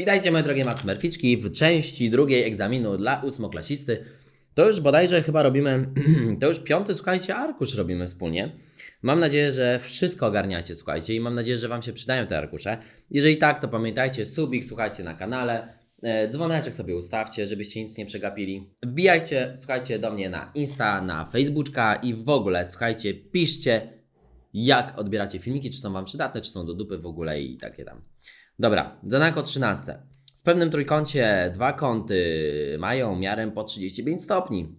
Witajcie moje drogie matmerficzki w części drugiej egzaminu dla ósmoklasisty. To już bodajże chyba robimy, to już piąty, słuchajcie, arkusz robimy wspólnie. Mam nadzieję, że wszystko ogarniacie, słuchajcie, i mam nadzieję, że Wam się przydają te arkusze. Jeżeli tak, to pamiętajcie, subik, słuchajcie na kanale, e, dzwoneczek sobie ustawcie, żebyście nic nie przegapili. Wbijajcie, słuchajcie, do mnie na Insta, na Facebooka i w ogóle, słuchajcie, piszcie, jak odbieracie filmiki, czy są Wam przydatne, czy są do dupy w ogóle i takie tam. Dobra, zadanko 13. W pewnym trójkącie dwa kąty mają miarę po 35 stopni.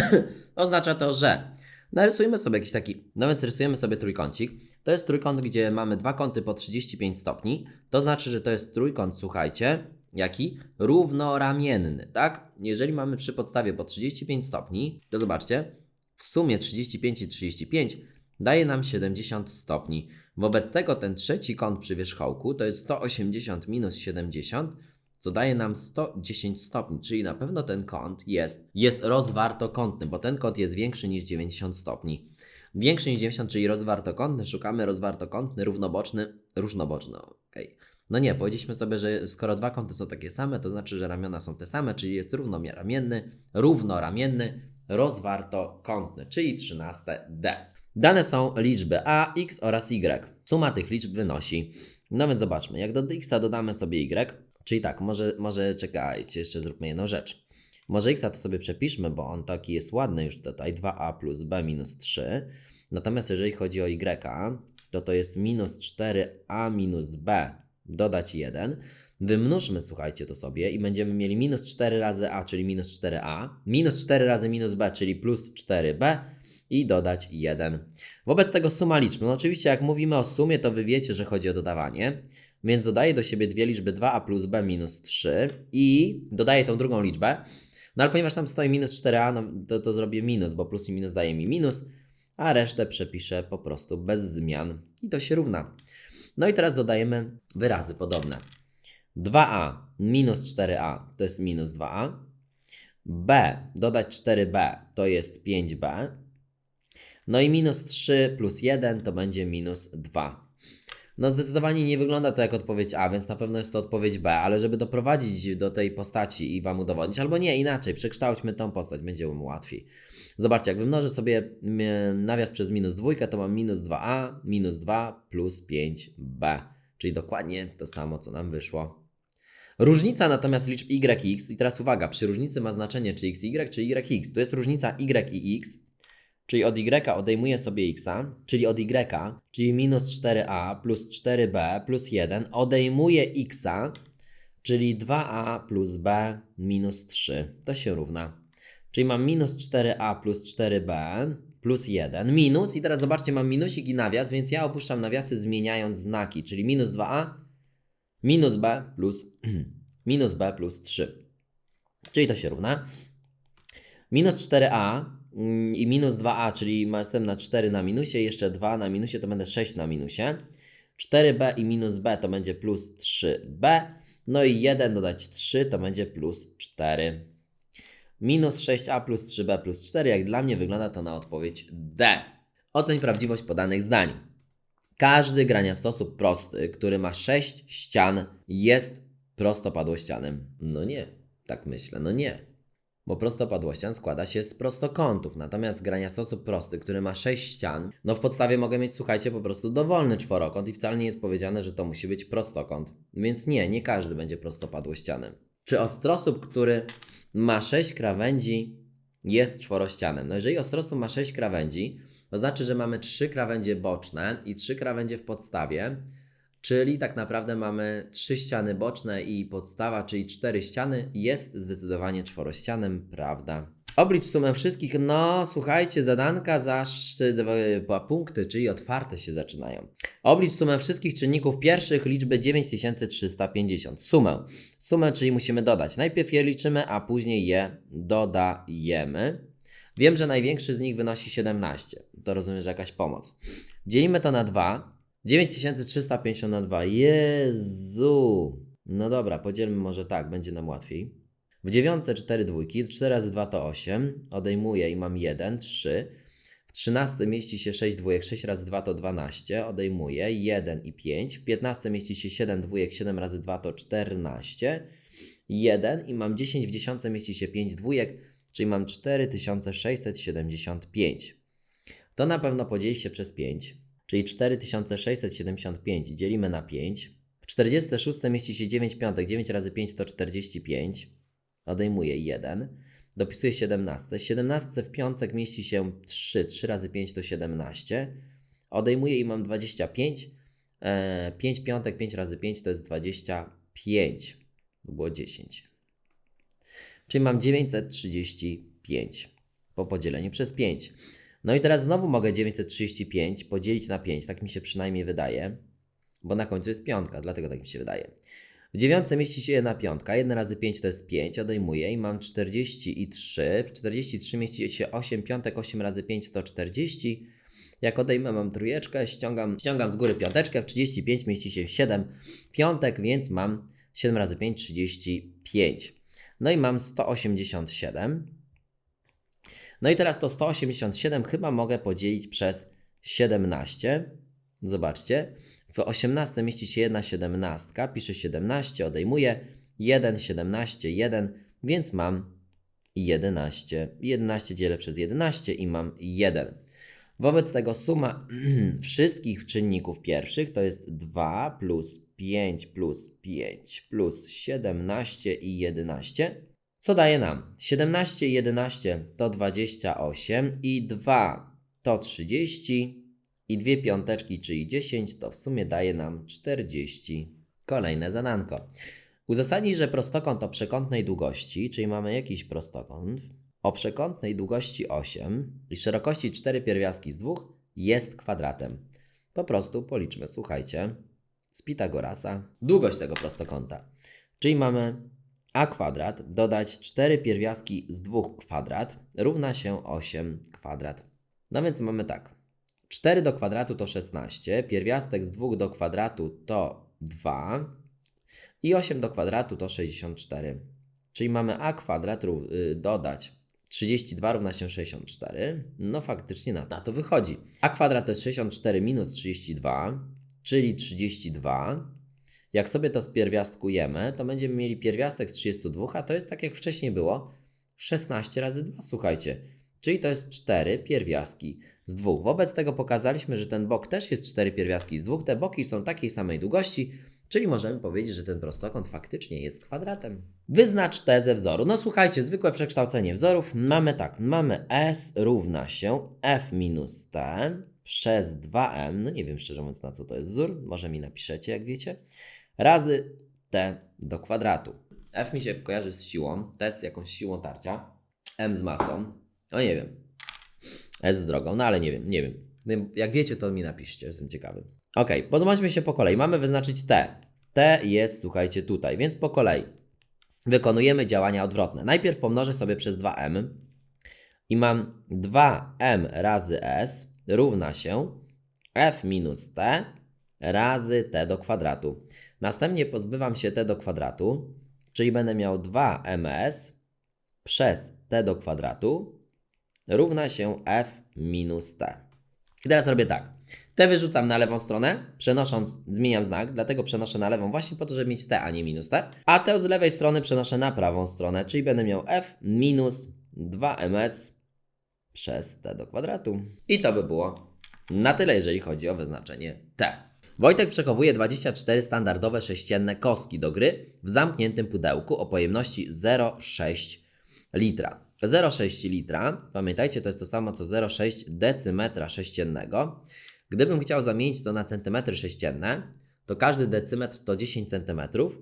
Oznacza to, że narysujmy sobie jakiś taki, no więc rysujemy sobie trójkącik. To jest trójkąt, gdzie mamy dwa kąty po 35 stopni. To znaczy, że to jest trójkąt, słuchajcie, jaki? Równoramienny, tak? Jeżeli mamy przy podstawie po 35 stopni, to zobaczcie, w sumie 35 i 35 daje nam 70 stopni. Wobec tego ten trzeci kąt przy wierzchołku to jest 180 minus 70, co daje nam 110 stopni, czyli na pewno ten kąt jest, jest rozwartokątny, bo ten kąt jest większy niż 90 stopni. Większy niż 90, czyli rozwartokątny, szukamy rozwartokątny, równoboczny, różnoboczny, okej. No nie, powiedzieliśmy sobie, że skoro dwa kąty są takie same, to znaczy, że ramiona są te same, czyli jest równoramienny, równoramienny, rozwartokątny, czyli 13D. Dane są liczby a, x oraz y. Suma tych liczb wynosi. No więc zobaczmy, jak do x dodamy sobie y, czyli tak, może, może czekajcie, jeszcze zróbmy jedną rzecz. Może x to sobie przepiszmy, bo on taki jest ładny już tutaj, 2a plus b minus 3. Natomiast jeżeli chodzi o y, to to jest minus 4a minus b dodać 1. Wymnóżmy, słuchajcie, to sobie i będziemy mieli minus 4 razy a, czyli minus 4a, minus 4 razy minus b, czyli plus 4b i dodać 1. Wobec tego suma liczb. No oczywiście jak mówimy o sumie, to wy wiecie, że chodzi o dodawanie, więc dodaję do siebie dwie liczby 2a plus b minus 3 i dodaję tą drugą liczbę. No ale ponieważ tam stoi minus 4a, no to, to zrobię minus, bo plus i minus daje mi minus, a resztę przepiszę po prostu bez zmian i to się równa. No i teraz dodajemy wyrazy podobne. 2a minus 4a to jest minus 2a. b dodać 4b to jest 5b. No i minus 3 plus 1 to będzie minus 2. No zdecydowanie nie wygląda to jak odpowiedź A, więc na pewno jest to odpowiedź B, ale żeby doprowadzić do tej postaci i Wam udowodnić, albo nie, inaczej, przekształćmy tą postać, będzie mu łatwiej. Zobaczcie, jak wymnożę sobie nawias przez minus dwójkę, to mam minus 2a, minus 2 plus 5b, czyli dokładnie to samo, co nam wyszło. Różnica natomiast liczb y i x, i teraz uwaga, przy różnicy ma znaczenie czy x, y, czy y, x. Tu jest różnica y i x, czyli od y odejmuję sobie x, czyli od y, czyli minus 4a plus 4b plus 1, odejmuję x, czyli 2a plus b minus 3. To się równa. Czyli mam minus 4a plus 4b plus 1, minus, i teraz zobaczcie, mam minusik i nawias, więc ja opuszczam nawiasy zmieniając znaki, czyli minus 2a, minus b plus, minus b plus 3. Czyli to się równa. Minus 4a mm, i minus 2a, czyli jestem na 4 na minusie, jeszcze 2 na minusie, to będę 6 na minusie. 4b i minus b to będzie plus 3b. No i 1 dodać 3 to będzie plus 4. Minus 6a plus 3b plus 4, jak dla mnie wygląda to na odpowiedź D. Oceń prawdziwość podanych zdań. Każdy graniastosób prosty, który ma 6 ścian, jest prostopadłościanem. No nie, tak myślę, no nie. Bo prostopadłościan składa się z prostokątów, natomiast graniastosób prosty, który ma 6 ścian, no w podstawie mogę mieć, słuchajcie, po prostu dowolny czworokąt i wcale nie jest powiedziane, że to musi być prostokąt. Więc nie, nie każdy będzie prostopadłościanem. Czy ostrosób, który ma 6 krawędzi, jest czworościanem? No jeżeli ostrosób ma 6 krawędzi, to znaczy, że mamy 3 krawędzie boczne i 3 krawędzie w podstawie, czyli tak naprawdę mamy 3 ściany boczne i podstawa, czyli 4 ściany, jest zdecydowanie czworościanem, prawda? Oblicz sumę wszystkich. No, słuchajcie, zadanka za punkty, czyli otwarte się zaczynają. Oblicz sumę wszystkich czynników pierwszych liczby 9350. Sumę. Sumę, czyli musimy dodać. Najpierw je liczymy, a później je dodajemy. Wiem, że największy z nich wynosi 17. To rozumiem, że jakaś pomoc. Dzielimy to na 2. 9350 na 2. Jezu. No dobra, podzielmy może tak, będzie nam łatwiej. W dziewiątce 4 dwójki, 4 razy 2 to 8, odejmuję i mam 1, 3. W 13 mieści się 6 dwójek, 6 razy 2 to 12, odejmuję 1 i 5. W 15 mieści się 7 dwójek, 7 razy 2 to 14. 1 i mam 10 w 10 mieści się 5 dwójek, czyli mam 4675. To na pewno podzieli się przez 5, czyli 4675 dzielimy na 5. W 46 mieści się 9 piątek, 9 razy 5 to 45. Odejmuję 1. Dopisuję 17. 17 w piątek mieści się 3. 3 razy 5 to 17. Odejmuję i mam 25. E, 5 piątek, 5 razy 5 to jest 25. To było 10. Czyli mam 935 po podzieleniu przez 5. No i teraz znowu mogę 935 podzielić na 5, tak mi się przynajmniej wydaje, bo na końcu jest piątka, dlatego tak mi się wydaje. W dziewiątce mieści się jedna piątka, 1 razy 5 to jest 5, odejmuję i mam 43. W 43 mieści się 8 piątek, 8 razy 5 to 40. Jak odejmę mam trójeczkę, ściągam, ściągam z góry piąteczkę, w 35 mieści się 7 piątek, więc mam 7 razy 5, 35. No i mam 187. No i teraz to 187 chyba mogę podzielić przez 17. Zobaczcie. W 18 mieści się jedna 17, piszę 17, odejmuję 1, 17, 1, więc mam 11. 11 dzielę przez 11 i mam 1. Wobec tego suma wszystkich czynników pierwszych to jest 2 plus 5 plus 5 plus 17 i 11. Co daje nam? 17 i 11 to 28 i 2 to 30 i dwie piąteczki, czyli 10, to w sumie daje nam 40. Kolejne zadanko. Uzasadnij, że prostokąt o przekątnej długości, czyli mamy jakiś prostokąt, o przekątnej długości 8 i szerokości 4 pierwiastki z 2 jest kwadratem. Po prostu policzmy, słuchajcie, z Pitagorasa długość tego prostokąta. Czyli mamy a kwadrat dodać 4 pierwiastki z 2 kwadrat równa się 8 kwadrat. No więc mamy tak. 4 do kwadratu to 16, pierwiastek z 2 do kwadratu to 2 i 8 do kwadratu to 64. Czyli mamy a kwadrat y, dodać 32 równa się 64. No faktycznie na to wychodzi. a kwadrat to jest 64 minus 32, czyli 32. Jak sobie to spierwiastkujemy, to będziemy mieli pierwiastek z 32, a to jest tak jak wcześniej było 16 razy 2, słuchajcie. Czyli to jest 4 pierwiastki z 2. Wobec tego pokazaliśmy, że ten bok też jest 4 pierwiastki z 2. Te boki są takiej samej długości, czyli możemy powiedzieć, że ten prostokąt faktycznie jest kwadratem. Wyznacz tezę wzoru. No słuchajcie, zwykłe przekształcenie wzorów. Mamy tak, mamy S równa się F minus T przez 2M. No nie wiem szczerze mówiąc na co to jest wzór, może mi napiszecie jak wiecie. Razy T do kwadratu. F mi się kojarzy z siłą, T z jakąś siłą tarcia, M z masą. No nie wiem. S z drogą, no ale nie wiem, nie wiem. Jak wiecie, to mi napiszcie, jestem ciekawy. Ok, pozobaczmy się po kolei. Mamy wyznaczyć T. T jest, słuchajcie, tutaj, więc po kolei wykonujemy działania odwrotne. Najpierw pomnożę sobie przez 2m i mam 2m razy s równa się f minus t razy t do kwadratu. Następnie pozbywam się t do kwadratu, czyli będę miał 2ms przez t do kwadratu równa się f minus t. I teraz robię tak. T wyrzucam na lewą stronę, przenosząc, zmieniam znak, dlatego przenoszę na lewą właśnie po to, żeby mieć T, a nie minus T. A T z lewej strony przenoszę na prawą stronę, czyli będę miał F minus 2ms przez T do kwadratu. I to by było na tyle, jeżeli chodzi o wyznaczenie T. Wojtek przechowuje 24 standardowe sześcienne kostki do gry w zamkniętym pudełku o pojemności 0,6 litra. 0,6 litra, pamiętajcie, to jest to samo co 0,6 decymetra sześciennego. Gdybym chciał zamienić to na centymetry sześcienne, to każdy decymetr to 10 centymetrów,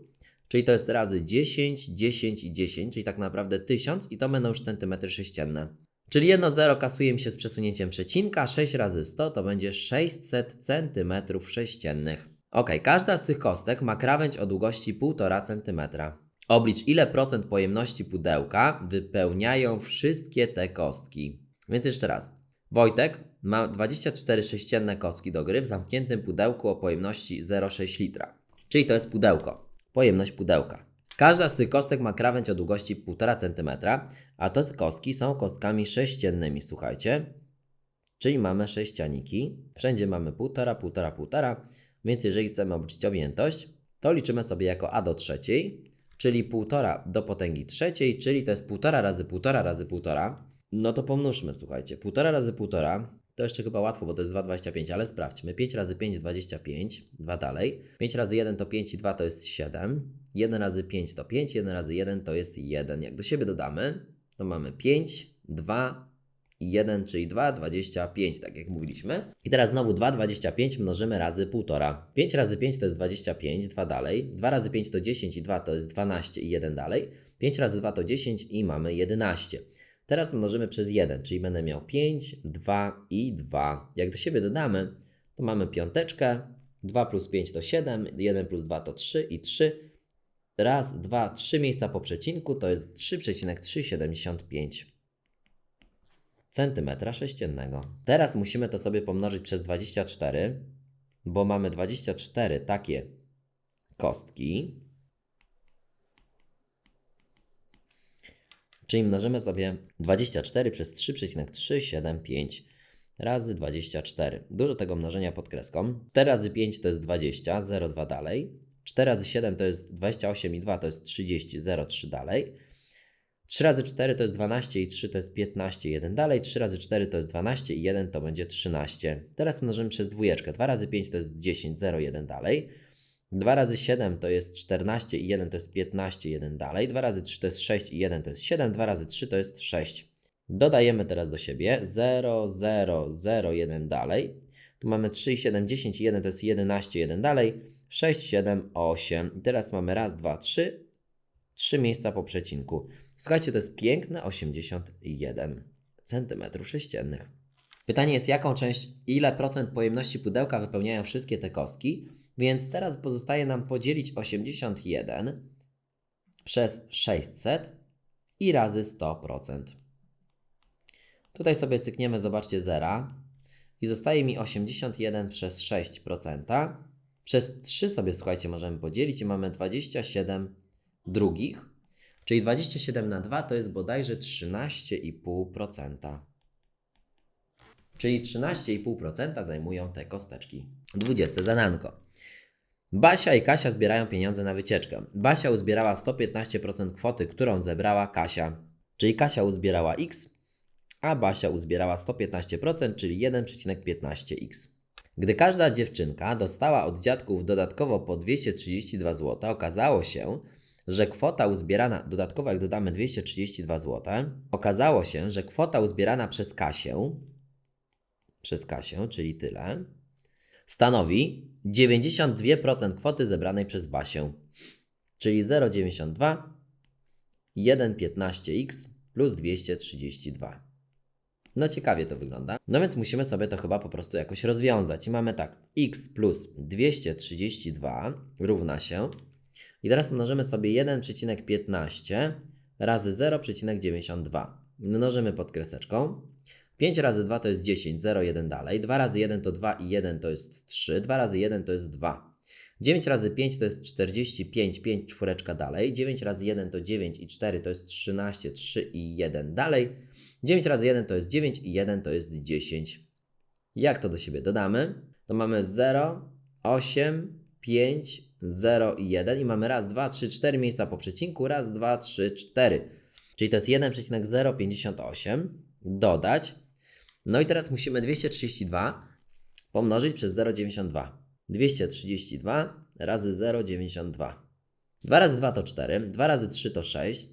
czyli to jest razy 10, 10 i 10, czyli tak naprawdę 1000 i to będą już centymetry sześcienne. Czyli jedno 0 kasuje mi się z przesunięciem przecinka, 6 razy 100 to będzie 600 centymetrów sześciennych. Ok, każda z tych kostek ma krawędź o długości 1,5 cm. Oblicz ile procent pojemności pudełka wypełniają wszystkie te kostki. Więc jeszcze raz. Wojtek ma 24 sześcienne kostki do gry w zamkniętym pudełku o pojemności 0,6 litra. Czyli to jest pudełko. Pojemność pudełka. Każda z tych kostek ma krawędź o długości 1,5 cm, a te kostki są kostkami sześciennymi, słuchajcie. czyli mamy sześcianiki. Wszędzie mamy półtora, półtora, półtora, więc jeżeli chcemy obliczyć objętość, to liczymy sobie jako a do trzeciej, czyli półtora do potęgi trzeciej, czyli to jest półtora razy półtora razy półtora. No to pomnóżmy, słuchajcie. Półtora razy półtora to jeszcze chyba łatwo, bo to jest 2,25, ale sprawdźmy. 5 razy 5, 25, 2 dalej. 5 razy 1 to 5 i 2 to jest 7. 1 razy 5 to 5, 1 razy 1 to jest 1. Jak do siebie dodamy, to mamy 5, 2 i 1, czyli 2, 25, tak jak mówiliśmy. I teraz znowu 2, 25 mnożymy razy 1,5. 5 razy 5 to jest 25, 2 dalej. 2 razy 5 to 10 i 2 to jest 12 i 1 dalej. 5 razy 2 to 10 i mamy 11. Teraz mnożymy przez 1, czyli będę miał 5, 2 i 2. Jak do siebie dodamy, to mamy piąteczkę. 2 plus 5 to 7, 1 plus 2 to 3 i 3. Raz, dwa, trzy miejsca po przecinku to jest 3,375 centymetra sześciennego. Teraz musimy to sobie pomnożyć przez 24, bo mamy 24 takie kostki. Czyli mnożymy sobie 24 przez 3,375 razy 24. Dużo tego mnożenia pod kreską. 4 razy 5 to jest 20, 0,2 dalej. 4 razy 7 to jest 28 i 2 to jest 30, 0,3 dalej. 3 razy 4 to jest 12 i 3 to jest 15, 1 dalej. 3 razy 4 to jest 12 i 1 to będzie 13. Teraz mnożymy przez dwójeczkę. 2 razy 5 to jest 10, 0, 1 dalej. 2 razy 7 to jest 14 i 1 to jest 15, 1 dalej. 2 razy 3 to jest 6 i 1 to jest 7. 2 razy 3 to jest 6. Dodajemy teraz do siebie 0, 0, 0, 1 dalej. Tu mamy 3 i 7, 10 i 1 to jest 11, 1 dalej. 6, 7, 8. I teraz mamy raz, dwa, trzy. Trzy miejsca po przecinku. Słuchajcie, to jest piękne 81 cm sześciennych. Pytanie jest, jaką część, ile procent pojemności pudełka wypełniają wszystkie te kostki? Więc teraz pozostaje nam podzielić 81 przez 600 i razy 100%. Tutaj sobie cykniemy, zobaczcie, zera i zostaje mi 81 przez 6%. Przez 3 sobie, słuchajcie, możemy podzielić i mamy 27 drugich, czyli 27 na 2 to jest bodajże 13,5%. Czyli 13,5% zajmują te kosteczki. 20 zadanko. Basia i Kasia zbierają pieniądze na wycieczkę. Basia uzbierała 115% kwoty, którą zebrała Kasia. Czyli Kasia uzbierała x, a Basia uzbierała 115%, czyli 1,15x. Gdy każda dziewczynka dostała od dziadków dodatkowo po 232 zł, okazało się, że kwota uzbierana, dodatkowo jak dodamy 232 zł, okazało się, że kwota uzbierana przez Kasię, przez Kasię, czyli tyle, stanowi 92% kwoty zebranej przez Basię, czyli 0,92, 1,15x plus 232. No ciekawie to wygląda. No więc musimy sobie to chyba po prostu jakoś rozwiązać. I mamy tak, x plus 232 równa się. I teraz mnożymy sobie 1,15 razy 0,92. Mnożymy pod kreseczką. 5 razy 2 to jest 10, 0, 1 dalej. 2 razy 1 to 2 i 1 to jest 3. 2 razy 1 to jest 2. 9 razy 5 to jest 45, 5 czwóreczka dalej. 9 razy 1 to 9 i 4 to jest 13, 3 i 1 dalej. 9 razy 1 to jest 9 i 1 to jest 10. Jak to do siebie dodamy? To mamy 0, 8, 5, 0 i 1 i mamy raz, 2, 3, 4 miejsca po przecinku, raz, 2, 3, 4. Czyli to jest 1,058 dodać. No i teraz musimy 232 pomnożyć przez 0,92. 232 razy 0,92. 2 razy 2 to 4, 2 razy 3 to 6,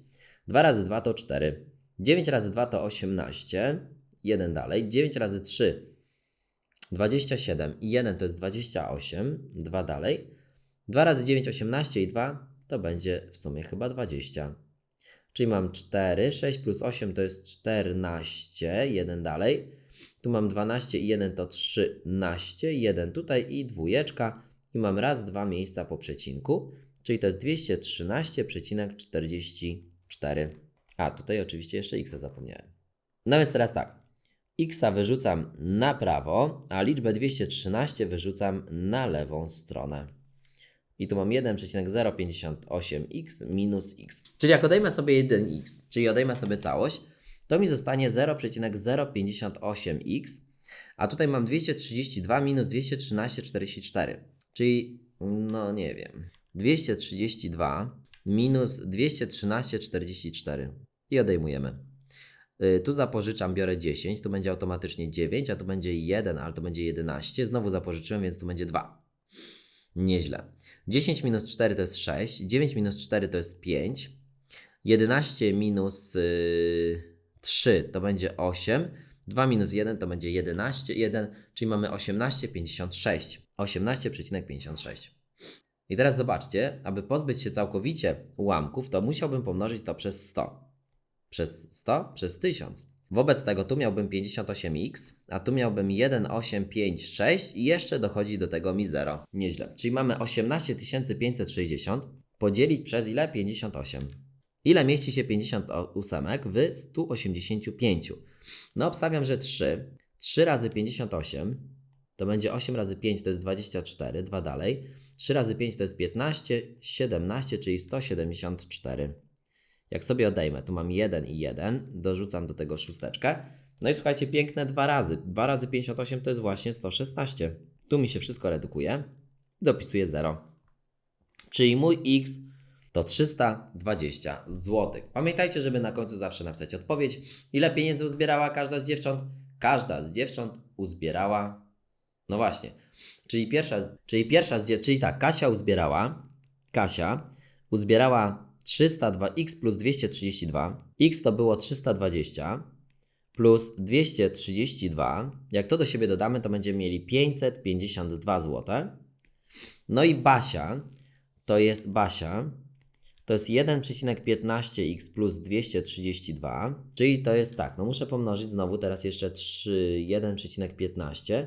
2 razy 2 to 4, 9 razy 2 to 18, 1 dalej, 9 razy 3 27 i 1 to jest 28, 2 dalej, 2 razy 9 18 i 2 to będzie w sumie chyba 20. Czyli mam 4, 6 plus 8 to jest 14, 1 dalej. Tu mam 12 i 1 to 13, 1 tutaj i dwójeczka. I mam raz, dwa miejsca po przecinku, czyli to jest 213,44. A, tutaj oczywiście jeszcze x zapomniałem. No więc teraz tak. x wyrzucam na prawo, a liczbę 213 wyrzucam na lewą stronę. I tu mam 1,058x minus x. Czyli jak odejmę sobie 1x, czyli odejmę sobie całość, to mi zostanie 0,058x A tutaj mam 232 minus 213, 44. Czyli, no nie wiem, 232 minus 213, 44. I odejmujemy. Y, Tu zapożyczam, biorę 10, tu będzie automatycznie 9, a tu będzie 1, ale to będzie 11. Znowu zapożyczyłem, więc tu będzie 2. Nieźle. 10 minus 4 to jest 6, 9 minus 4 to jest 5, 11 minus y, 3 to będzie 8, 2 minus 1 to będzie 11, 1, czyli mamy 18,56. 18,56. I teraz zobaczcie, aby pozbyć się całkowicie ułamków, to musiałbym pomnożyć to przez 100. Przez 100? Przez 1000. Wobec tego tu miałbym 58x, a tu miałbym 1856 i jeszcze dochodzi do tego mi 0. Nieźle. Czyli mamy 18560 podzielić przez ile? 58. Ile mieści się 58 w 185? No obstawiam, że 3. 3 razy 58 to będzie 8 razy 5 to jest 24, 2 dalej. 3 razy 5 to jest 15, 17, czyli 174. Jak sobie odejmę, tu mam 1 i 1, dorzucam do tego szósteczkę. No i słuchajcie, piękne dwa razy. 2 razy 58 to jest właśnie 116. Tu mi się wszystko redukuje. Dopisuję 0. Czyli mój x to 320 zł. Pamiętajcie, żeby na końcu zawsze napisać odpowiedź. Ile pieniędzy uzbierała każda z dziewcząt? Każda z dziewcząt uzbierała. No właśnie. Czyli pierwsza, czyli pierwsza z dzie- czyli tak, Kasia uzbierała. Kasia uzbierała 302 x plus 232. x to było 320 plus 232. Jak to do siebie dodamy, to będziemy mieli 552 zł. No i Basia to jest Basia. To jest 1,15x plus 232, czyli to jest tak, no muszę pomnożyć znowu teraz jeszcze 3, 1,15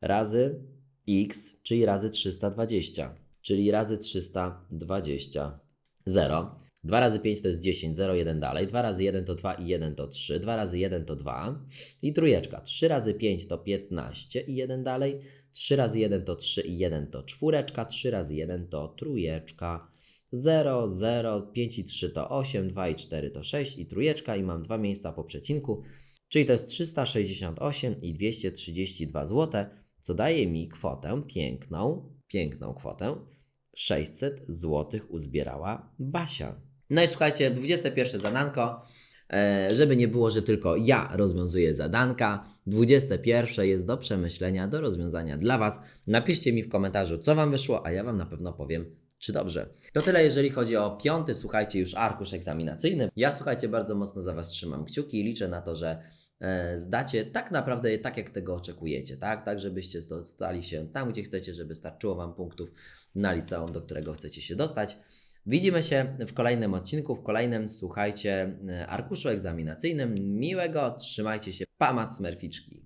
razy x, czyli razy 320, czyli razy 320, 0. 2 razy 5 to jest 10, 0, 1 dalej. 2 razy 1 to 2 i 1 to 3. 2 razy 1 to 2 i trójeczka. 3 razy 5 to 15 i 1 dalej. 3 razy 1 to 3 i 1 to czwóreczka. 3 razy 1 to trójeczka. 0, 0, 5 i 3 to 8, 2 i 4 to 6 i trójeczka i mam dwa miejsca po przecinku, czyli to jest 368 i 232 zł, co daje mi kwotę piękną, piękną kwotę 600 zł uzbierała Basia. No i słuchajcie, 21 zadanko. E, żeby nie było, że tylko ja rozwiązuję zadanka. 21 jest do przemyślenia, do rozwiązania dla Was. Napiszcie mi w komentarzu, co Wam wyszło, a ja Wam na pewno powiem, czy dobrze. To tyle, jeżeli chodzi o piąty, słuchajcie, już arkusz egzaminacyjny. Ja, słuchajcie, bardzo mocno za Was trzymam kciuki i liczę na to, że e, zdacie tak naprawdę tak, jak tego oczekujecie, tak? Tak, żebyście stali się tam, gdzie chcecie, żeby starczyło Wam punktów na liceum, do którego chcecie się dostać. Widzimy się w kolejnym odcinku, w kolejnym, słuchajcie, e, arkuszu egzaminacyjnym. Miłego, trzymajcie się, pamat smerficzki.